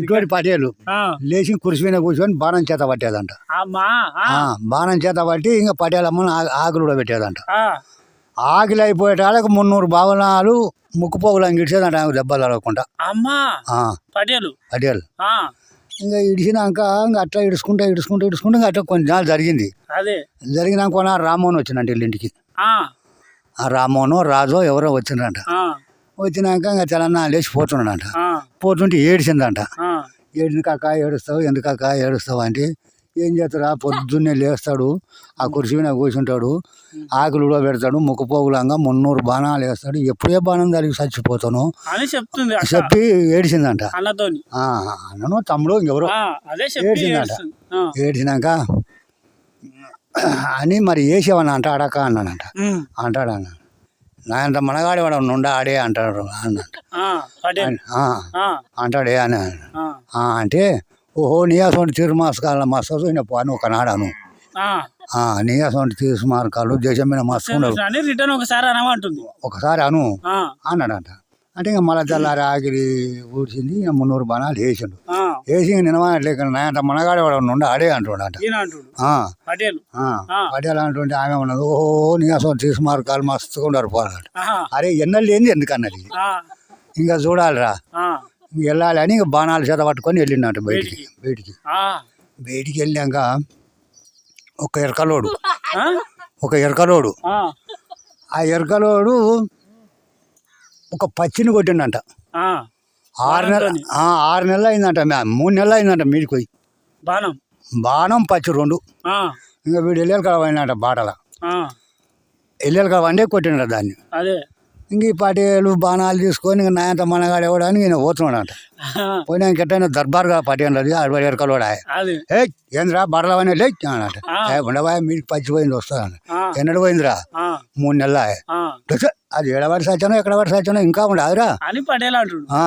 ఇటువంటి పటేలు లేచి కురిసి మీద కూర్చొని బాణం చేత పట్టేదంట. బాణం చేత పట్టి ఇంకా పటేలమ్మని ఆకులు కూడా పెట్టేదంట ఆకిలి అయిపోయేటాలకు మున్నూరు భావనాలు ముక్కు పోగులు ఇడిచేదంట ఆమె దెబ్బలు ఆ, పటేలు. ఇంకా ఇడిచినాక ఇంకా అట్లా ఇడుచుకుంటా ఇడుచుకుంటా ఇడుచుకుంటా ఇంకా అట్లా నాళ్ళు జరిగింది. అదే. జరిగినాక కొన రామ్మోహన్ వచ్చిందంట వీళ్ళింటికి ఆ, ఆ రామ్మోహన్ రాజో ఎవరో వచ్చిందంట వచ్చినాక ఇంకా తెలంగాణ లేచి పోతున్నాడంట పోతుంటే ఏడిచిందంట ఏడిని కాక ఏడుస్తావు ఎందుకాక ఏడుస్తావు అంటే ఏం చేస్తారా పొద్దున్నే లేస్తాడు ఆ కుర్చీ మీద కూర్చుంటాడు ఆకులు కూడా పెడతాడు ముక్కు పోగులంగా మున్నూరు బాణాలు వేస్తాడు. ఎప్పుడే బాణం జరిగి చచ్చిపోతాను అని చెప్తుంది చెప్పి ఏడిచిందంట అన్నను తమ్ముడు ఇంకెవరో చెప్పి ఏడ్చిందట. ఏడిచినాక అని మరి వేసేవని అంట అడక అన్నానంట. ఉమ్, అంటాడు అన్న నాయంత మనగాడి వాడు నుండ ఆడే అంటాడు అంటాడే అని అంటే ఓహో నీయాసోంటి తీర్మాసకాల మస్తు అయిన పోను ఒకనాడాను. ఆ. నీయాసోంటి తీర్మార్కాలు దేశం మీద మస్తు ఉండవు అని రిటర్న్ ఒకసారి అనమంటుంది. ఒకసారి అను. అన్నాడంట. అంటే ఇంకా మళ్ళా తెల్లారి ఆగిరి ఊడ్చింది ఇక మున్నూరు బాణాలు వేసిండు. వేసి నిలవట్లేక నాయంత మనగాడి వాడు నుండి ఆడే అంటున్నాడంట ఈయన అంటుడు. ఆ, పటేల్. అంటుంటే ఆమె ఉన్నది ఓహో నీయాసోంటి తీర్మార్కాలు మస్తుగా ఉండరు పోరాడు ఆహా, అరే ఎన్నెళ్ళు ఏంది ఎందుకన్నది? ఇంకా చూడాలిరా. వెళ్ళాలి అని ఇంక బాణాలు చేత పట్టుకొని వెళ్ళిండట బయటికి బయటికి. బయటికి. వెళ్ళాక ఒక ఎరకలోడు. ఒక ఎరకలోడు. ఆ ఎరకలోడు ఒక పచ్చిని కొట్టిండంట. ఆరు నెల బాణంతోని. ఆ, ఆరు నెలలు అయిందంట మూడు నెలలు అయిందంట మీడికి పోయి. బాణం. బాణం పచ్చి రెండు. ఇంకా వీడు ఎల్లెలు కలవైనట బాటల. ఎల్లెలు కలవండే కొట్టిండ దాన్ని. అదే. ఇంక ఈ పాటేలు బాణాలు తీసుకొని ఇంక నాయంత మనగాడు ఇవ్వడానికి ఈయన పోతున్నాడంట. ఆ, పోయినాక ఎట్టయినా దర్బార్గా పట్టేది ఆడ ఎరకలోడా అది. ఏ ఏంద్రా బడలవనే లే. ఏ ఉండవా మీకు పచ్చిపోయింది వస్తుందండి ఆ, ఎన్నడు పోయిందిరా? మూడు నెలల. అది ఏడవాడి సచ్చానో ఎక్కడ వాడి సచ్చానో ఇంకా ఉండదురా అని ఆ,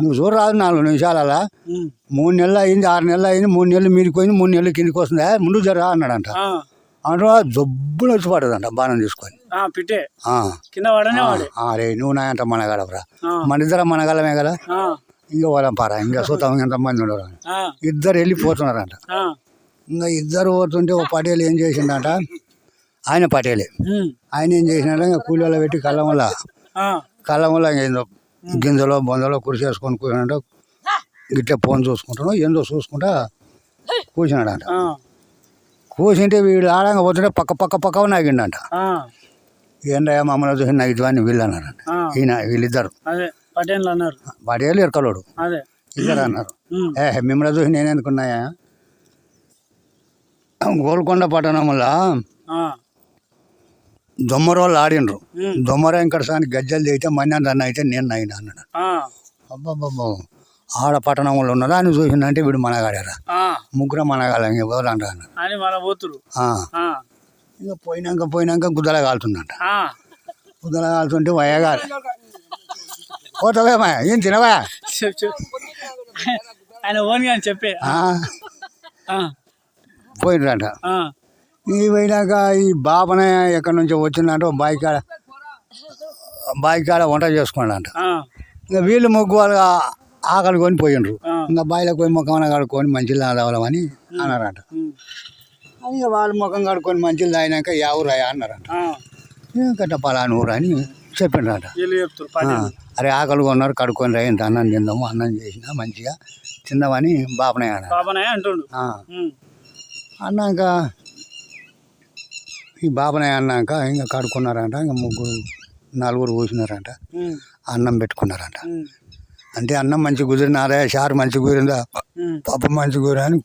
నువ్వు చూడరాదు నాలుగు నిమిషాలలా. ఉమ్, మూడు నెలలు అయింది ఆరు నెలలు అయింది మూడు నెలలు మీదకి పోయింది మూడు నెలలు కిందికి వస్తుంది. "ఏ, ముందు జరా అన్నాడంట. అంటే జబ్బులు వచ్చి పడదంట బాణం తీసుకొని. ఆ, పిట్టే. ఆ, కింద పడనే వాడే. ఆ, రే నువ్వు నా ఎంత మనగలవరా మన ఇద్దరం మనగలమే కదా? ఇంకా వాళ్ళం పారా ఇంకా చూద్దాం ఎంతమంది ఉండరు. ఇద్దరు వెళ్ళిపోతున్నారంట ఇంకా ఇద్దరు పోతుంటే ఒక పటేలు ఏం చేసిండట? ఆయన పటేలే. ఆయన ఏం చేసినాడు ఇంకా కూలీలో పెట్టి కళ్ళం వల్ల కళ్ళం వల్ల ఏందో గింజలో బొందలో కురిసి వేసుకొని కూర్చున్నాడు గిట్ల ఫోన్ చూసుకుంటాడు ఏందో చూసుకుంటా కూర్చున్నాడంట. కూర్చుంటే వీడు ఆడంగా పోతుంటే పక్క పక్క పక్క నాగిండంట ఏంటయ్యా మమ్మల్ని చూసి నగిద్దు అని వీళ్ళు అన్నారంట. ఈయన వీళ్ళిద్దరు. పటేల్ అన్నారు. పటేలు ఎరకలోడు. అదే. ఇద్దరు అన్నారు. ఏ మిమ్మల్ని చూసి నేను ఎందుకున్నాయా గోల్కొండ పట్టణంలో ఆ, దొమ్మరోళ్ళు ఆడిండ్రు దొమ్మర ఇంకటి సాని గజ్జలు అయితే మన్యాన్ అన్న అయితే నేను నైనా అన్నాడు. అబ్బాబ్బా ఆడ పట్టణంలో ఉన్నదా అని చూసిందంటే వీడు మనగాడారా. ముగ్గురు మనగాళ్ళం ఎవరు అంటారు అని మన పోతురు. ఆ, ఆ, ఇంకా పోయినాక పోయినాక గుద్దల కాలుతుందంట. గుద్దల కాలుతుంటే వయ్యగారు పోతావేమా ఏం తినవా? ఆయన ఓన్ కానీ చెప్పే. పోయిండ్రంట ఈ పోయినాక ఈ బాబనే ఎక్కడి నుంచో వచ్చిందంట బావి కాడ బావి కాడ వంట చేసుకున్నాడంట. ఇంకా వీళ్ళు ముగ్గు వాళ్ళు ఆకలి కొని పోయిండ్రు. ఆ, ఇంకా బావిలోకి పోయి ముఖం కడుక్కొని మంచిలు తాగలమని అన్నారంట. ఇంకా వాళ్ళు ముఖం కడుక్కొని మంచిలు తాగినాక యావురాయా అన్నారంట. గట్ట పలాని ఊరు అని చెప్పిండ్రంట అరే ఆకలి కొన్నారు కడుక్కొని రా ఇంత అన్నం తిందాము అన్నం చేసినా మంచిగా తిందామని ఉమ్, అన్నాక ఈ బాపనయ్య అన్నాక ఇంకా కడుక్కున్నారంట ఇంకా ముగ్గురు నలుగురు కూర్చున్నారంట అన్నం పెట్టుకున్నారంట. అంటే అన్నం మంచి కుదిరినారా షారు మంచి కుదిరిందా పప్పు మంచి కుదిరా అని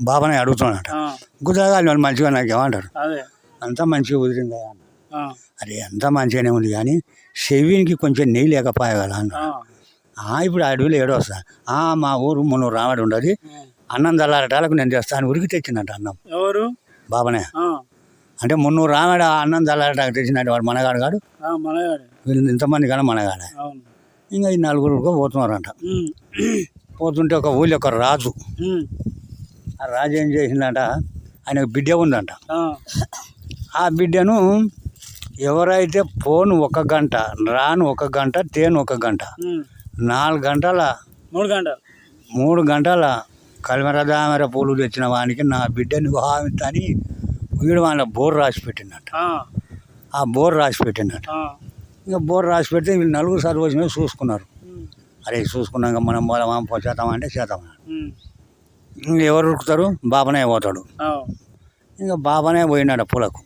బాపనయ్య అడుగుతున్నాడంట కుదరగాలి వాళ్ళు మంచిగా నాకు ఏమంటారు? అంతా మంచిగా కుదిరిందా? అరే అంతా మంచిగానే ఉంది కానీ చెవినికి కొంచెం నెయ్యి లేకపోయా కదా అన్న ఆ, "ఆ, ఇప్పుడు అడవిలో ఏడో వస్తా "ఆ, మా ఊరు మున్నూరు రావడం ఉండదు. అన్నం చల్లారటాలకు నేను తెస్తాను. ఉరికి తెచ్చిందంట అన్నం. ఎవరు? బాబనే. అంటే మున్నూరు రామాడు అన్నం చల్లారటానికి తెచ్చినట్టు వాడు మనగాడు కాడు వీళ్ళు ఇంతమంది కానీ మనగాడ. ఇంకా ఈ నలుగురు పోతున్నారంట. పోతుంటే ఒక ఊళ్ళో ఒక రాజు. ఆ రాజు ఏం చేసిందంట ఆయనకు బిడ్డ ఉందంట. ఆ, బిడ్డను ఎవరైతే ఫోన్ ఒక గంట రాను ఒక గంట తేను ఒక గంట నాలుగు గంటల మూడు గంటలు. మూడు గంటల కలిమెర దామెర పూలు తెచ్చిన వానికి నా బిడ్డని హామితని వీడు వాళ్ళ బోర్ రాసి పెట్టినట్టు ఆ, బోర్ రాసి పెట్టినట్టు ఇంకా బోర్ రాసి పెడితే వీళ్ళు నలుగురు సర్వీస్ మీద చూసుకున్నారు. అరే చూసుకున్నాక మనం పోదామా చేద్దామా అంటే చేద్దాం ఉమ్, ఇంకా ఎవరు ఉరుకుతారు? బాబానే పోతాడు. ఇంకా బాబానే పోయినాడు పూలకు.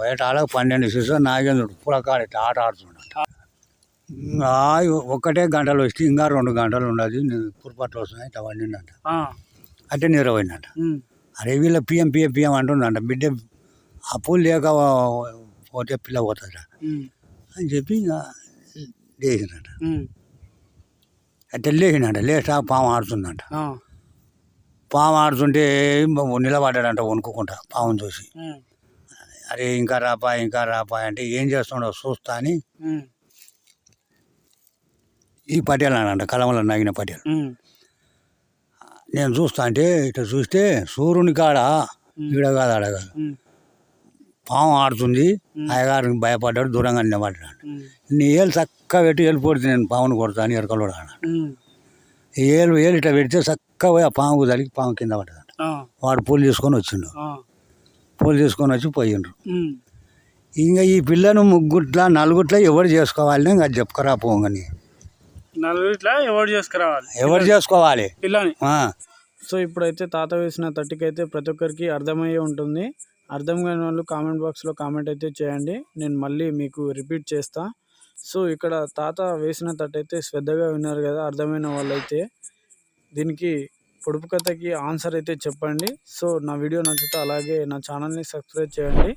బయట ఆడ పన్నెండు సీసా నాగేంద్రుడు పూలకాడ ఆట ఆడుతున్నాడు. ఒక్కటే గంటలు వచ్చి ఇంకా రెండు గంటలు ఉండదు. కుర్పట్లు వస్తున్నాయి ఇట్లా వండిందంట. అంటే నిరవైందంట అరే వీళ్ళ పిఎం పిఎం పిఎం అంటుందంట బిడ్డ అప్పులు లేక పోతే పిల్ల పోతుందట ఉమ్, అని చెప్పి ఇంకా లేచినట ఉమ్, అంటే లేచినట లేచా పాము ఆడుతుందంట. పాము ఆడుతుంటే నిలబడ్డాడంట వణుకుంటా పాముని చూసి. అరే ఇంకా రాపా ఇంకా రాపా అంటే ఏం చేస్తున్నాడో చూస్తా అని ఈ పటేల్ అనంట కలమలో నగిన పటేల్. నేను చూస్తా అంటే ఇట్లా చూస్తే సూర్యుని కాడ ఈడ కాదు ఆడ కాదు. పాము ఆడుతుంది అయ్యగారికి భయపడ్డాడు దూరంగా నిలబడ్డాడు. నీ ఏళ్ళు చక్కగా పెట్టి వెళ్ళిపోతుంది నేను పాముని కొడతా అని ఎరకలో అన్నాడు ఏళ్ళు ఏళ్ళు ఇట్లా పెడితే చక్కగా పోయి ఆ పాము తలిగి పాము కింద పడ్డాడు వాడు పూలు తీసుకొని వచ్చిండు. పూలు తీసుకొని వచ్చి పోయిండ్రు. ఇంకా ఈ పిల్లను ముగ్గుట్ల నలుగుట్ల ఎవరు చేసుకోవాలి? ఇంకా చెప్పుకరా పోంగని. నలుగురిట్లా ఎవరు చేసుకురావాలి? ఎవరు చేసుకోవాలి? పిల్లని. సో ఇప్పుడైతే తాత వేసిన తట్టికి అయితే ప్రతి ఒక్కరికి అర్థమయ్యే ఉంటుంది. అర్థం కాని వాళ్ళు కామెంట్ బాక్స్లో కామెంట్ అయితే చేయండి. నేను మళ్ళీ మీకు రిపీట్ చేస్తా. సో ఇక్కడ తాత వేసిన తట్టు అయితే శ్రద్ధగా విన్నారు కదా అర్థమైన వాళ్ళైతే. దీనికి పొడుపు కథకి ఆన్సర్ అయితే చెప్పండి. సో నా వీడియో నచ్చితే అలాగే నా ఛానల్ని సబ్స్క్రైబ్ చేయండి.